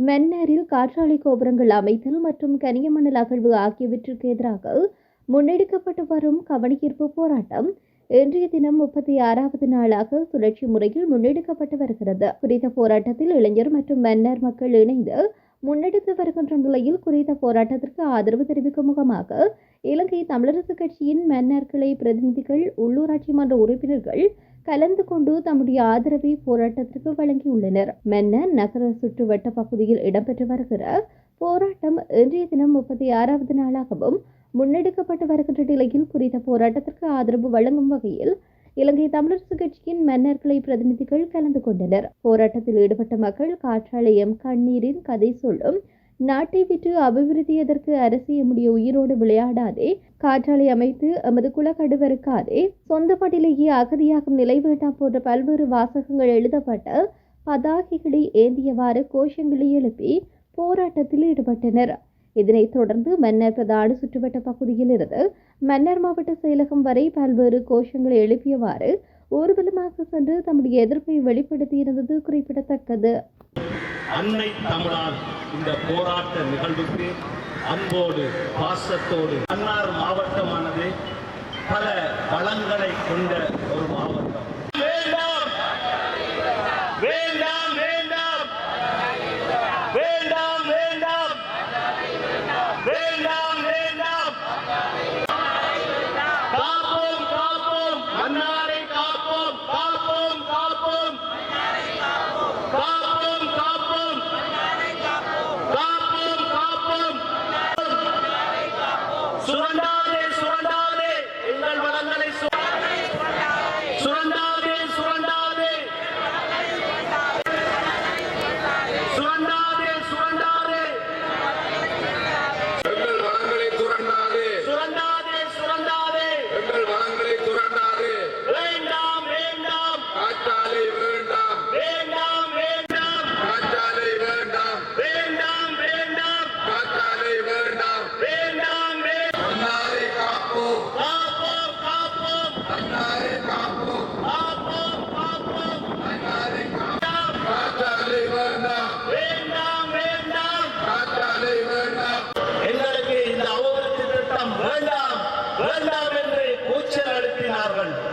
மென்னரில் காற்றாலை கோபுரங்கள் அமைத்தல் மற்றும் கனியமணல் அகழ்வு ஆகியவற்றிற்கு எதிராக முன்னெடுக்கப்பட்டு வரும் கவனியீர்ப்பு போராட்டம் இன்றைய தினம் முப்பத்தி ஆறாவது நாளாக சுழற்சி முறையில் முன்னெடுக்கப்பட்டு வருகிறது. குறித்த போராட்டத்தில் இளைஞர் மற்றும் மன்னர் மக்கள் இணைந்து முன்னெடுத்து வருகின்ற நிலையில் குறித்த போராட்டத்திற்கு ஆதரவு தெரிவிக்கும் முகமாக இலங்கை தமிழரசு கட்சியின் மன்னர்களை பிரதிநிதிகள் உள்ளூராட்சி மன்ற உறுப்பினர்கள் கலந்து கொண்டு தம்முடைய ஆதரவை போராட்டத்திற்கு வழங்கியுள்ளனர். மன்னர் நகர சுற்றுவட்ட பகுதியில் இடம்பெற்று வருகிற போராட்டம் இன்றைய தினம் முப்பத்தி ஆறாவது நாளாகவும் முன்னெடுக்கப்பட்டு வருகின்ற நிலையில் குறித்த போராட்டத்திற்கு ஆதரவு வழங்கும் வகையில் இலங்கை தமிழரசு கட்சியின் மன்னர்களை பிரதிநிதிகள் கலந்து கொண்டனர். போராட்டத்தில் ஈடுபட்ட மக்கள் காற்றாலயம் கண்ணீரின் கதை சொல்லும் நாட்டை விட்டு அபிவிருத்தி எதற்கு அரசு எம்முடைய உயிரோடு விளையாடாதே. காற்றாலை அமைத்து எமது குலக்கடுவருக்காதே. சொந்த பாட்டிலேயே அகதியாகும் நிலை வேண்டாம் போன்ற பல்வேறு வாசகங்கள் எழுதப்பட்ட பதாகைகளை ஏந்தியவாறு கோஷங்களை எழுப்பி போராட்டத்தில் ஈடுபட்டனர். இதனைத் தொடர்ந்து மன்னர் பிரதான சுற்றுவட்ட பகுதியில் இருந்து மன்னர் மாவட்ட செயலகம் வரை பல்வேறு கோஷங்களை எழுப்பியவாறு ஊர்வலமாக சென்று தம்முடைய எதிர்ப்பை வெளிப்படுத்தியிருந்தது குறிப்பிடத்தக்கது. அன்னை தமிழால் இந்த போராட்ட நிகழ்வுக்கு அன்போடு பாசத்தோடு மன்னார் மாவட்டமானது பல வளங்களை கொண்ட ஒரு மாவட்டம். சுரண்டாதே சுரண்டாதே. எங்கள் வளங்களை சுரண்டாதே.